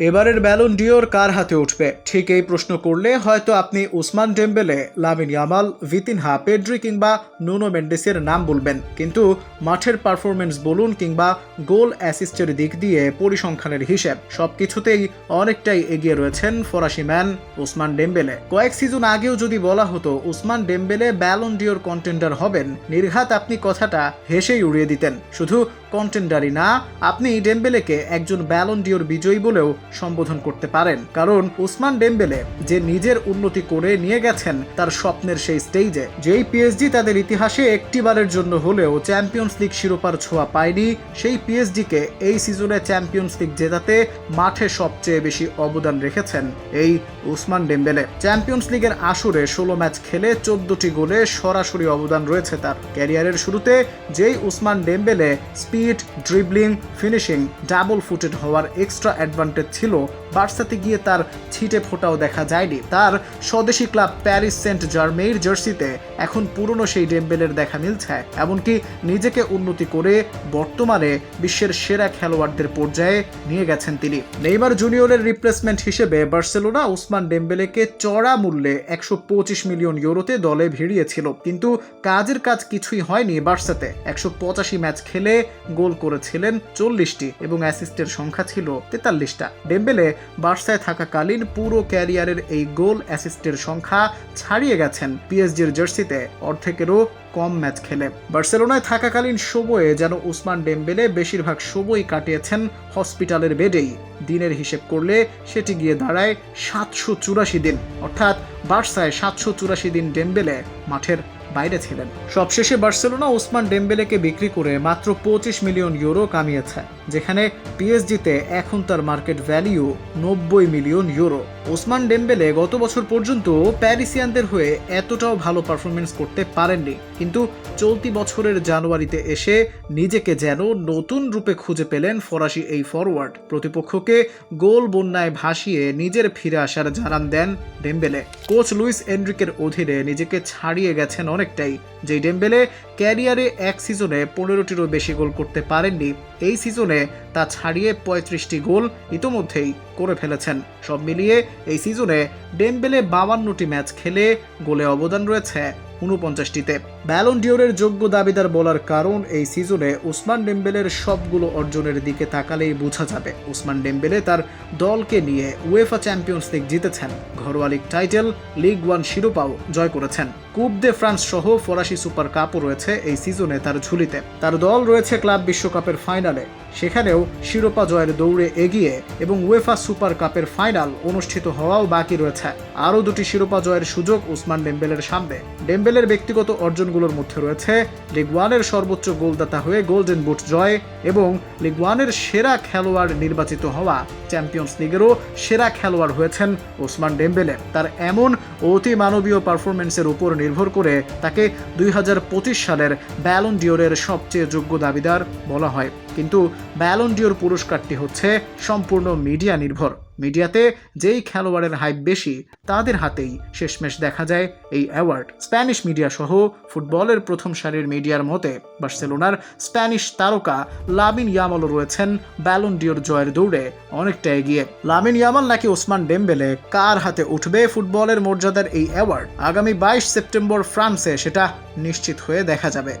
এবারের Ballon d'Or কার হাতে উঠবে? ঠিক এই প্রশ্ন করলে হয়তো আপনি Ousmane Dembele, Lamine Yamal, Vitinha Pedri কিংবা নুনো মেন্ডেসের নাম বলবেন। কিন্তু মাঠের পারফরমেন্স বলুন কিংবা গোল অ্যাসিস্টের দিক দিয়ে পরিসংখ্যানের হিসেব, সবকিছুতেই অনেকটাই এগিয়ে রয়েছেন ফরাসি ম্যান উসমান ডেম্বেলে। কয়েক সিজন আগেও যদি বলা হতো Ousmane Dembele Ballon d'Or contender হবেন, নির্ঘাত আপনি কথাটা হেসেই উড়িয়ে দিতেন। শুধু কন্টেন্ডারই না, আপনি ডেম্বেলেকে একজন ব্যালন ডিওর বিজয়ী বলেও সম্বোধন করতে পারেন। কারণ উসমান ডেম্বেলে যে নিজের উন্নতি করে নিয়ে গেছেন, তার স্বপ্নের সেই স্টেজে যেই পিএসজি তাদের ইতিহাসে একটিবারের জন্য হলেও চ্যাম্পিয়ন্স লিগ শিরোপার ছোঁয়া পায়নি, সেই পিএসজিকে এই সিজনে চ্যাম্পিয়ন্স লিগ জেতাতে মাঠে সবচেয়ে বেশি অবদান রেখেছেন এই উসমান ডেম্বেলে। চ্যাম্পিয়ন্স লিগের আসরে ষোলো ম্যাচ খেলে চোদ্দটি গোলে সরাসরি অবদান রয়েছে তার ক্যারিয়ারের শুরুতে, যেই Ousmane Dembele speed dribbling finishing double footed হওয়ার এক্সট্রা অ্যাডভান্টেজ ছিল। বার্সাতে গিয়ে তার ছিটে ফোটাও দেখা যায়নি। তার স্বদেশি ক্লাব প্যারিস সেন্ট জার্মেইর জার্সিতে এখন পুরনো সেই ডেম্বেলের দেখা মিলছে। এমনকি নিজেকে উন্নতি করে বর্তমানে বিশ্বের সেরা খেলোয়াড়দের পর্যায়ে নিয়ে গেছেন তিনি। নেইমার জুনিয়রের রিপ্লেসমেন্ট হিসেবে বার্সেলোনা উসমান ডেম্বেলেকে চড়া মূল্যে একশো পঁচিশ মিলিয়ন ইউরোতে দলে ভিড়িয়েছিল। কিন্তু কাজের কাজ কিছুই হয়নি বার্সাতে। একশো পঁচাশি ম্যাচ খেলে গোল করেছিলেন চল্লিশটি এবং অ্যাসিস্টের সংখ্যা ছিল তেতাল্লিশটা। ডেম্বেলে বার্সায় থাকাকালীন পুরো ক্যারিয়ারের এই গোল অ্যাসিস্টের সংখ্যা ছাড়িয়ে গেছেন পিএসজির জার্সিতে। অর্ধেকেরও কম ম্যাচ খেলে। বার্সেলোনায় থাকাকালীন সময়ে যেন উসমান ডেম্বেলে বেশিরভাগ সময় কাটিয়েছেন হসপিটালের বেডেই। দিনের হিসেব করলে সেটি গিয়ে দাঁড়ায় সাতশো চুরাশি দিন। অর্থাৎ বার্সায় সাতশো চুরাশি দিন ডেম্বেলে মাঠের বাইরে ছিলেন। সবশেষে বার্সেলোনা ওসমান ডেম্বেলেকে বিক্রি করে মাত্র পঁচিশ মিলিয়ন ইউরো কামিয়েছে, যেখানে পিএসজিতে এখন তার মার্কেট ভ্যালিউ নব্বই মিলিয়ন ইউরো। ওসমান ডেম্বেলে গত বছর পর্যন্ত প্যারিসিয়ানদের হয়ে এতটাও ভালো পারফরমেন্স করতে পারেননি, কিন্তু চলতি বছরের জানুয়ারিতে এসে নিজেকে যেন নতুন রূপে খুঁজে পেলেন ফরাসি এই ফরওয়ার্ড প্রতিপক্ষকে গোল বন্যায় ভাসিয়ে নিজের ফিরে আসার জানান দেন ডেম্বেলে। কোচ লুইস এনরিকের অধীনে নিজেকে ছাড়িয়ে গেছেন অনেকটাই যে ডেম্বেলে ক্যারিয়ারে এক সিজনে পনেরোটিরও বেশি গোল করতে পারেননি, এই সিজনে তা ছাড়িয়ে পঁয়ত্রিশটি গোল ইতোমধ্যেই করে ফেলেছেন। সব মিলিয়ে এই সিজনে ডেম্বেলে বাবান্নটি ম্যাচ খেলে গোলে অবদান রয়েছে উনপঞ্চাশটিতে ব্যালন ডিওরের যোগ্য দাবিদার বলার কারণ এই সিজনে উসমান ডেম্বেলের সবগুলো অর্জনের দিকে তাকালেই বোঝা যাবে। উসমান ডেম্বেলে তার দলকে নিয়ে উয়েফা চ্যাম্পিয়ন্স লিগ জিতেছেন। ঘরোয়া লিগ টাইটেল লিগ ওয়ান শিরোপাও জয় করেছেন। কুপ দে ফ্রান্স সহ ফরাসি সুপার কাপও রয়েছে এই সিজনে তার ঝুলিতে। তার দল রয়েছে ক্লাব বিশ্বকাপের ফাইনালে। সেখানেও শিরোপা জয়ের দৌড়ে এগিয়ে এবং উয়েফা সুপার কাপের ফাইনাল অনুষ্ঠিত হওয়াও বাকি রয়েছে। আরও দুটি শিরোপা জয়ের সুযোগ উসমান ডেম্বেলের সামনে। ডেম্বেলের ব্যক্তিগত অর্জনগুলোর মধ্যে রয়েছে লিগ ওয়ানের সর্বোচ্চ গোলদাতা হয়ে গোল্ডেন বুট জয় এবং লিগ ওয়ানের সেরা খেলোয়াড় নির্বাচিত হওয়া চ্যাম্পিয়ন্স লিগেরও সেরা খেলোয়াড় হয়েছেন ওসমান ডেম্বেলে। তার এমন অতি মানবীয় পারফরমেন্সের উপর নির্ভর করে তাকে দুই হাজার পঁচিশ সালের ব্যালন ডিওরের সবচেয়ে যোগ্য দাবিদার বলা হয়। কিন্তু ব্যালন ডিওর পুরস্কারটি হচ্ছে সম্পূর্ণ মিডিয়া নির্ভর। মিডিয়াতে যেই খেলোয়াড়ের হাইপ বেশি, তাদের হাতেই শেষমেশ দেখা যায় এই অ্যাওয়ার্ড স্প্যানিশ মিডিয়া সহ ফুটবলের প্রথম সারির মিডিয়ার মতে, বার্সেলোনার স্প্যানিশ তারকা লামিন ইয়ামালও রয়েছেন ব্যালন ডিওর জয়ের দৌড়ে অনেকটা এগিয়ে। লামিন ইয়ামাল নাকি ওসমান ডেম্বেলে কার হাতে উঠবে ফুটবলের মর্যাদার এই অ্যাওয়ার্ড আগামী বাইশ সেপ্টেম্বর ফ্রান্সে সেটা নিশ্চিত হয়ে দেখা যাবে।